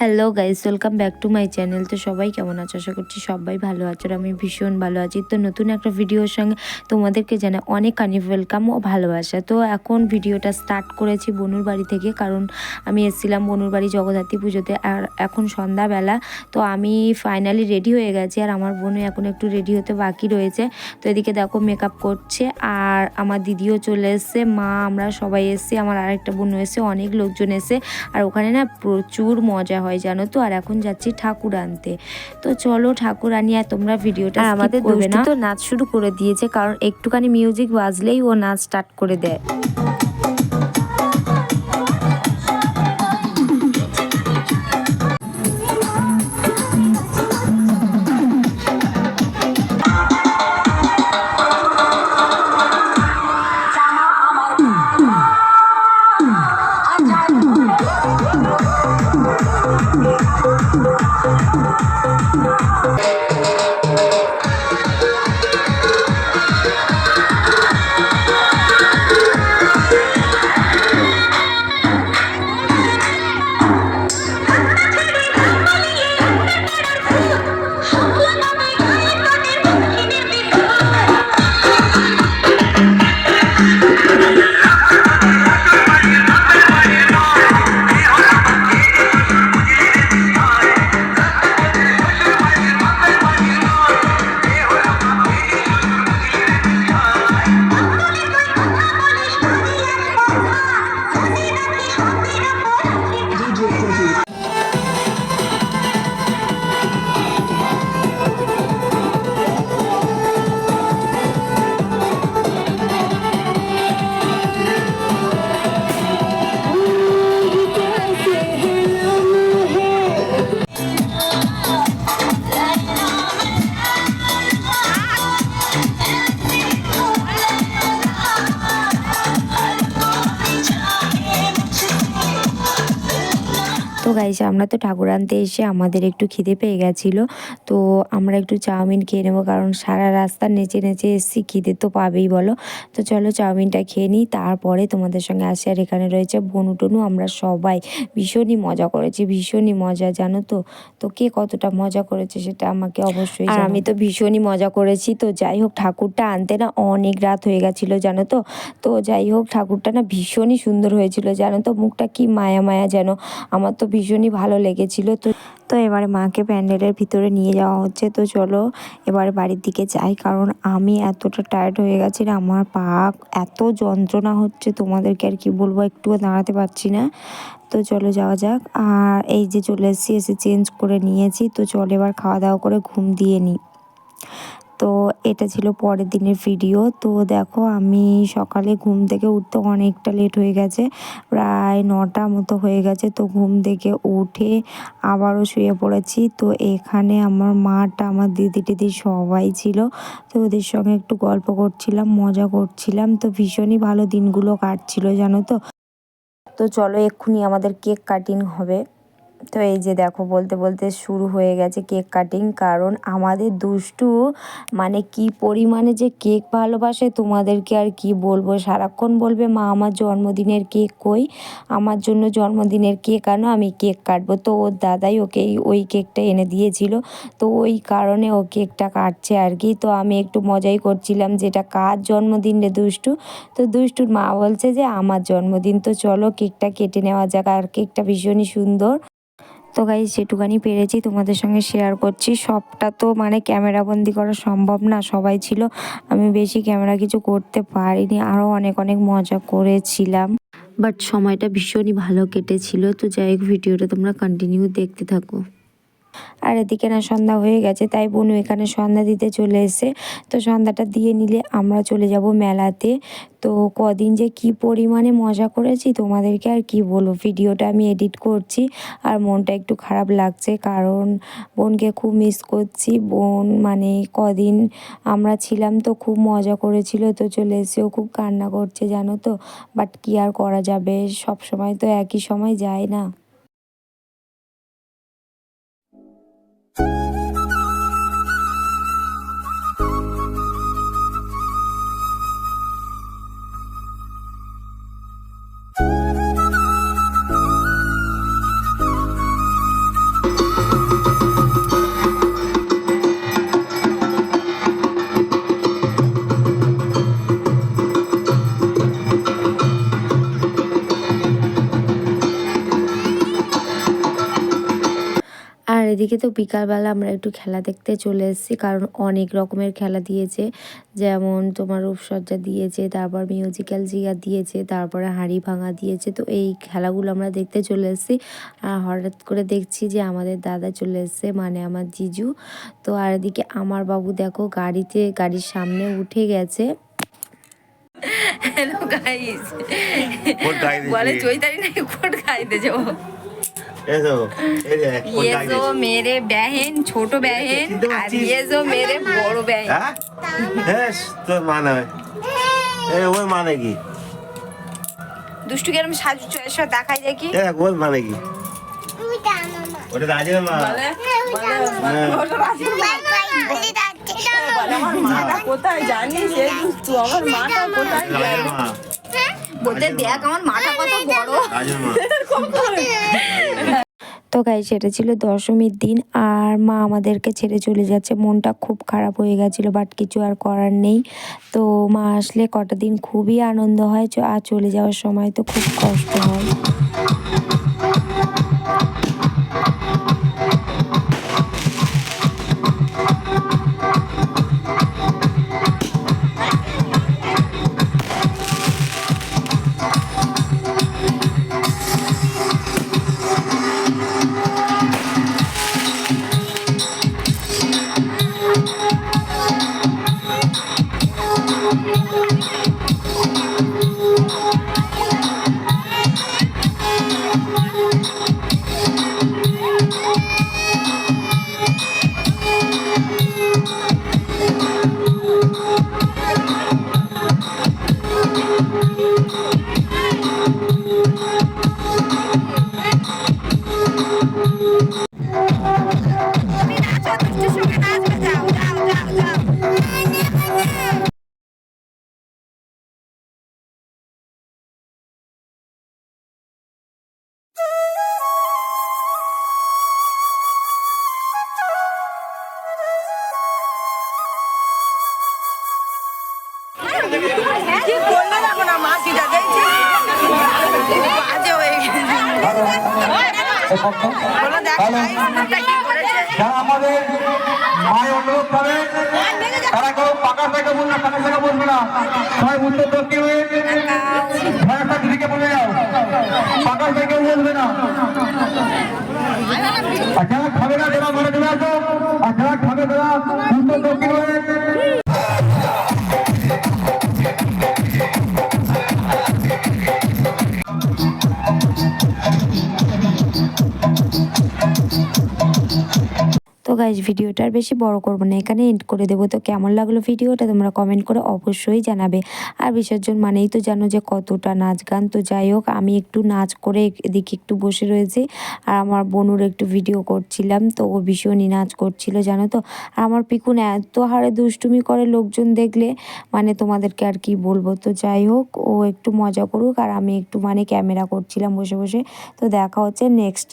Hello guys welcome back to my channel তো সবাই কেমন আছো? আশা করছি সবাই ভালো আছো আর আমি ভীষণ ভালো আছি। তো নতুন একটা ভিডিওর সঙ্গে তোমাদেরকে জানা অনেক অনেক ওয়েলকাম ও ভালোবাসা। তো এখন ভিডিওটা স্টার্ট করেছি বনুর বাড়ি থেকে, কারণ আমি এসেছিলাম বনুর বাড়ি জগদ্ধাত্রী পুজোতে আর এখন সন্ধ্যাবেলা। তো আমি ফাইনালি রেডি হয়ে গেছি আর আমার বোনও এখন একটু রেডি হতে বাকি রয়েছে। তো এদিকে দেখো মেকআপ করছে আর আমার দিদিও চলে এসছে, মা, আমরা সবাই এসছি, আমার আরেকটা বোনও এসে অনেক লোকজন এসে আর ওখানে না প্রচুর মজা হয় জানো তো? আর এখন যাচ্ছি ঠাকুর আনতে। তো চলো ঠাকুর আনি আর তোমরা ভিডিওটা আমাদের আমাদের করবে না। তো নাচ শুরু করে দিয়েছে কারণ একটুখানি মিউজিক বাজলেই ও নাচ স্টার্ট করে দেয়। তো গাইছে আমরা তো ঠাকুর আনতে এসে আমাদের একটু খিদে পেয়ে গেছিল। তো আমরা একটু চাউমিন খেয়ে নেব কারণ সারা রাস্তা নেচে নেচে এসেছি খিদে তো পাবেই বলো। তো চলো চাউমিনটা খেয়ে নিই তারপরে তোমাদের সঙ্গে আসি আর এখানে রয়েছে বনু টনু আমরা সবাই ভীষণই মজা করেছি ভীষণই মজা জানো তো? তো কে কতটা মজা করেছে সেটা আমাকে অবশ্যই আর আমি তো ভীষণই মজা করেছি তো যাই হোক ঠাকুরটা আনতে না অনেক রাত হয়ে গেছিল জানো তো? তো যাই হোক ঠাকুরটা না ভীষণই সুন্দর হয়েছিল জানো তো? মুখটা কি মায়া মায়া যেন আমার তো ভীষণই ভালো লেগেছিল। তো তো এবারে মাকে প্যান্ডেলের ভিতরে নিয়ে যাওয়া হচ্ছে। তো চলো এবারে বাড়ির দিকে যাই, কারণ আমি এতটা টায়ার্ড হয়ে গেছি আমার পা এত যন্ত্রণা হচ্ছে, তোমাদেরকে আর কি বলব একটুও দাঁড়াতে পারছি না। তো চলো যাওয়া যাক। আর এই যে চলে এসেছি, এসে চেঞ্জ করে নিয়েছি। তো চলো এবার খাওয়া দাওয়া করে ঘুম দিয়ে নিই। তো এটা ছিল পরের দিনের ভিডিও তো দেখো, আমি সকালে ঘুম থেকে উঠতে অনেকটা লেট হয়ে গেছে, প্রায় নটা মতো হয়ে গেছে। তো ঘুম থেকে উঠে আবারও শুয়ে পড়েছি। তো এখানে আমার মাটা আমার দিদি টিদি সবাই ছিল। তো ওদের সঙ্গে একটু গল্প করছিলাম, মজা করছিলাম। তো ভীষণই ভালো দিনগুলো কাটছিল, জানো তো? তো চলো, এক্ষুনি আমাদের কেক কাটিং হবে। তো এই যে দেখো, বলতে বলতে শুরু হয়ে গেছে কেক কাটিং। কারণ আমাদের দুষ্টু মানে কি পরিমাণে যে কেক ভালোবাসে, তোমাদেরকে আর কি বলব? সারাক্ষণ বলবে, মা, আমার জন্মদিনের কেক কই? আমার জন্য জন্মদিনের কেক আনো, আমি কেক কাটবো। তো ওর দাদাই ওকে ওই কেকটা এনে দিয়েছিল। তো ওই কারণে ও কেকটা কাটছে আর কি। তো আমি একটু মজাই করছিলাম যেটা কার জন্মদিন রে দুষ্টু? তো দুষ্টুর মা বলছে যে, আমার জন্মদিন, তো চলো কেকটা কেটে নেওয়া যাক। আর কেকটা ভীষণই সুন্দর। তো গাই যেটুকানি পেরেছি তোমাদের সঙ্গে শেয়ার করছি। সবটা তো মানে ক্যামেরা বন্দি করা সম্ভব না, সবাই ছিল। আমি বেশি ক্যামেরা কিছু করতে পারিনি আরও অনেক অনেক মজা করেছিলাম। বাট সময়টা ভীষণই ভালো কেটেছিল, তো যাই হোক, ভিডিওটা তোমরা কন্টিনিউ দেখতে থাকো। আর এদিকে না সন্ধ্যা হয়ে গেছে, তাই বোনু এখানে সন্ধ্যা দিতে চলে এসে তো সন্ধ্যাটা দিয়ে নিলে আমরা চলে যাব মেলাতে। তো কদিন যে কি পরিমাণে মজা করেছি, তোমাদেরকে আর কি বলব? ভিডিওটা আমি এডিট করছি আর মনটা একটু খারাপ লাগছে কারণ বোনকে খুব মিস করছি। বোন মানে কদিন আমরা ছিলাম তো খুব মজা করেছিল, তো চলে এসেও খুব কান্না করছে, জানো তো? বাট কি আর করা যাবে? সব সময় তো একই সময় যায় না। এদিকে তো বিকালবেলা আমরা একটু খেলা দেখতে চলে এসেছি কারণ অনেক রকমের খেলা দিয়েছে। যেমন তোমার রূপসজ্জা দিয়েছে তারপর মিউজিক্যাল জিয়া দিয়েছে তারপরে হাঁড়ি ভাঙা দিয়েছে। তো এই খেলাগুলো আমরা দেখতে চলে এসেছি। আর হঠাৎ করে দেখছি যে আমাদের দাদা চলে এসছে মানে আমার জিজু। তো আর এদিকে আমার বাবু দেখো গাড়িতে গাড়ির সামনে উঠে গেছে। হ্যালো গাইস বলে। চৈতালি নাই কোট খাইতে যাব ये গাইতে। जो मेरे बहन छोटो बहन चिंता मत और कीजिए। ये जो मेरे बड़ो बहन হ্যাঁ? হ্যাঁ, তোর মা নয়। এ, ওর মানে কি দুষ্টু কেরম সাজু এসব দেখাই যায় কি এ, ওর মানে কি ওটা রাজের মা হ্যাঁ। কোথায় জানিস এ দুষ্টু আমার মাটা কোথায় রাজের মা বলতে দেখ আমার মাথা কত বড়। তো গাই সেটা ছিল দশমীর দিন আর মা আমাদেরকে ছেড়ে চলে যাচ্ছে। মনটা খুব খারাপ হয়ে গেছিল বাট কিছু আর করার নেই। তো মা আসলে কটা দিন খুবই আনন্দ হয় চ- আর চলে যাওয়ার সময় তো খুব কষ্ট হয়। আমাদের মায়ের অনুরোধ করে তারা কেউ পাকা থেকে বলবে না কাকা থেকে বলবে না সবাই উত্তর দক্ষিণ গাইজ ভিডিওটা আর বেশি বড় করব না, এখানে এন্ড করে দেবো। তো কেমন লাগল ভিডিওটা তোমরা কমেন্ট করে অবশ্যই জানাবে। আর বিসর্জন মানেই তো জানো যে কতটা নাচ গান। তো যাই হোক, আমি একটু নাচ করে এদিকে একটু বসে রয়েছি। আর আমার বোনুর একটু ভিডিও করছিলাম, তো ও ভীষণই নাচ করছিল, জানো তো। আর আমার পিকুন এত হারে দুষ্টুমি করে লোকজন দেখলে মানে তোমাদেরকে আর কি বলব। তো যাই হোক, ও একটু মজা করুক, আর আমি একটু মানে ক্যামেরা করছিলাম বসে বসে। তো দেখা হচ্ছে নেক্সট